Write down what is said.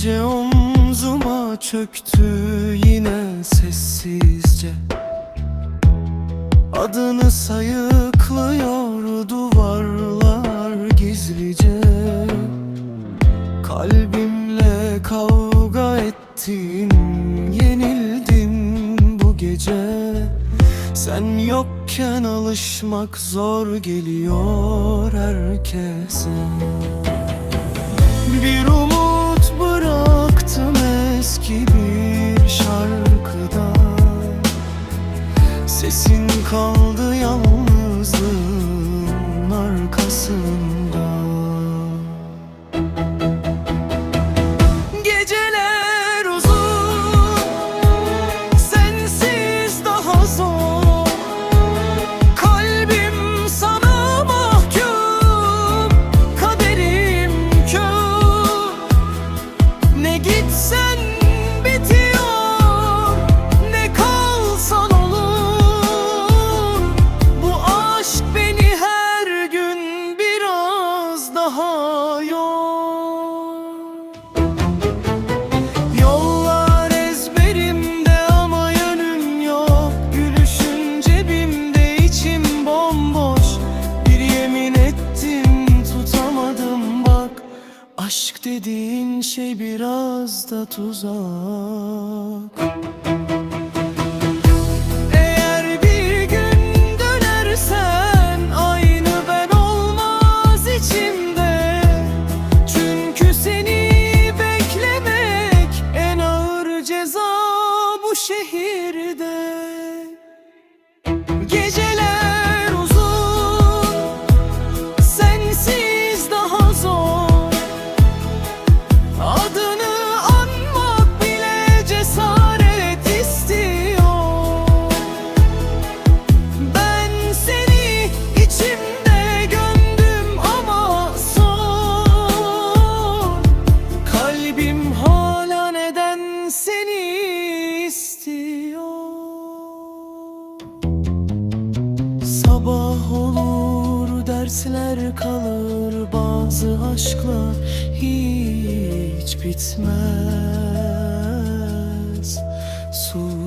Gece omzuma çöktü yine sessizce. Adını sayıklıyor duvarlar gizlice. Kalbimle kavga ettin Yenildin bu gece. Sen yokken alışmak zor geliyor herkese. Bir Sesin kaldı yalnızlığın arkasında Aşk dediğin şey biraz da tuzak. Eğer bir gün dönersen aynı ben olmaz içimde. Çünkü seni beklemek en ağır ceza bu şehirde. Geceler Sabah olur dersler kalır bazı aşklar hiç bitmez. Su